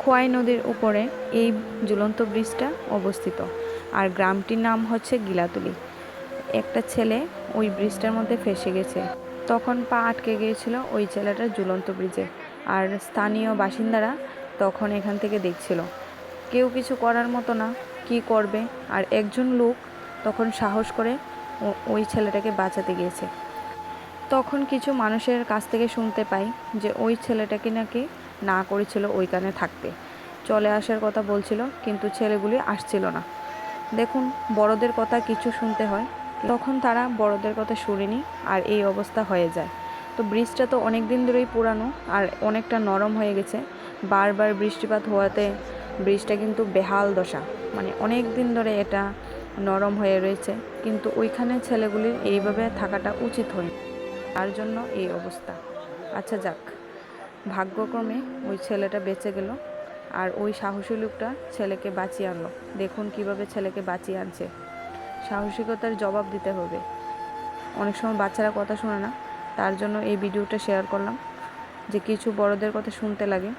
খোয়াই নদীর উপরে এই ঝুলন্ত ব্রিজটা অবস্থিত। আর গ্রামটির নাম হচ্ছে গিলাতুলি। একটা ছেলে ওই ব্রিজটার মধ্যে ফেসে গেছে। তখন পা আটকে গিয়েছিল ওই ছেলেটার ঝুলন্ত ব্রিজে। আর স্থানীয় বাসিন্দারা তখন এখান থেকে দেখছিল। কেউ কিছু করার মতো না, কি করবে? আর একজন লোক তখন সাহস করে ওই ছেলেটাকে বাঁচাতে গিয়েছে। তখন কিছু মানুষের কাছ থেকে শুনতে পাই যে ওই ছেলেটাকে নাকি না করেছিল ওইখানে থাকতে। চলে আসার কথা বলছিল, কিন্তু ছেলেগুলি আসছিল না। দেখুন, বড়দের কথা কিছু শুনতে হয়, তখন তারা বড়দের কথা শুনেনি আর এই অবস্থা হয়ে যায়। তো ব্রিজটা তো অনেক দিন ধরেই পুরানো আর অনেকটা নরম হয়ে গেছে। বারবার বৃষ্টিপাত হওয়াতে ব্রিজটা কিন্তু বেহাল দশা। মানে অনেক দিন ধরে এটা নরম হয়ে রয়েছে, কিন্তু ওইখানে ছেলেগুলির এইভাবে থাকাটা উচিত হয় তার জন্য এই অবস্থা। আচ্ছা যাক। ভাগ্যক্রমে ওই ছেলেটা বেঁচে গেল আর ওই সাহসী লোকটা ছেলেকে বাঁচিয়ে আনলো। দেখুন কীভাবে ছেলেকে বাঁচিয়ে আনছে। সাহসিকতার জবাব দিতে হবে। অনেক সময় বাচ্চারা কথা শোনে না, তার জন্য এই ভিডিওটা শেয়ার করলাম যে কিছু বড়দের কথা শুনতে লাগে।